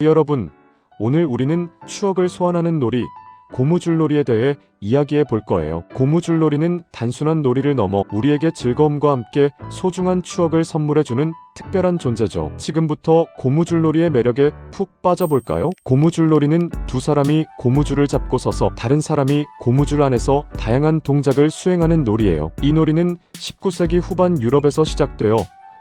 여러분, 오늘 우리는 추억을 소환하는 놀이, 고무줄놀이에 대해 이야기해 볼 거예요. 고무줄놀이는 단순한 놀이를 넘어 우리에게 즐거움과 함께 소중한 추억을 선물해주는 특별한 존재죠. 지금부터 고무줄놀이의 매력에 푹 빠져볼까요? 고무줄놀이는 두 사람이 고무줄을 잡고 서서 다른 사람이 고무줄 안에서 다양한 동작을 수행하는 놀이예요. 이 놀이는 19세기 후반 유럽에서 시작되어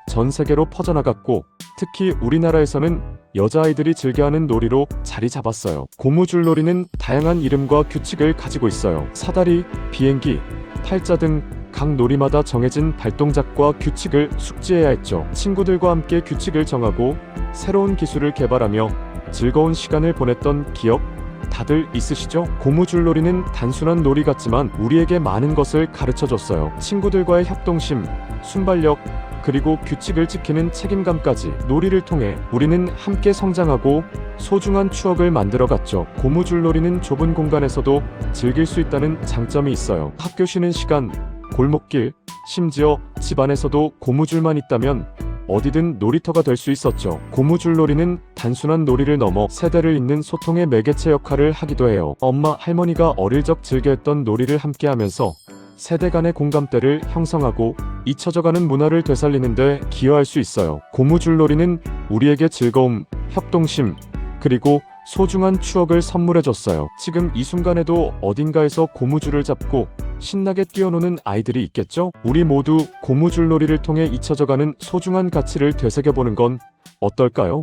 전 세계로 퍼져나갔고 특히 우리나라에서는 여자아이들이 즐겨하는 놀이로 자리 잡았어요. 고무줄놀이는 다양한 이름과 규칙을 가지고 있어요. 사다리, 비행기, 팔자 등 각 놀이마다 정해진 발동작과 규칙을 숙지해야 했죠. 친구들과 함께 규칙을 정하고 새로운 기술을 개발하며 즐거운 시간을 보냈던 기억 다들 있으시죠? 고무줄놀이는 단순한 놀이 같지만 우리에게 많은 것을 가르쳐 줬어요. 친구들과의 협동심, 순발력, 그리고 규칙을 지키는 책임감까지 놀이를 통해 우리는 함께 성장하고 소중한 추억을 만들어갔죠. 고무줄놀이는 좁은 공간에서도 즐길 수 있다는 장점이 있어요. 학교 쉬는 시간, 골목길, 심지어 집 안에서도 고무줄만 있다면 어디든 놀이터가 될 수 있었죠. 고무줄놀이는 단순한 놀이를 넘어 세대를 잇는 소통의 매개체 역할을 하기도 해요. 엄마, 할머니가 어릴 적 즐겨했던 놀이를 함께 하면서 세대 간의 공감대를 형성하고 잊혀져가는 문화를 되살리는데 기여할 수 있어요. 고무줄놀이는 우리에게 즐거움, 협동심, 그리고 소중한 추억을 선물해줬어요. 지금 이 순간에도 어딘가에서 고무줄을 잡고 신나게 뛰어노는 아이들이 있겠죠? 우리 모두 고무줄놀이를 통해 잊혀져가는 소중한 가치를 되새겨보는 건 어떨까요?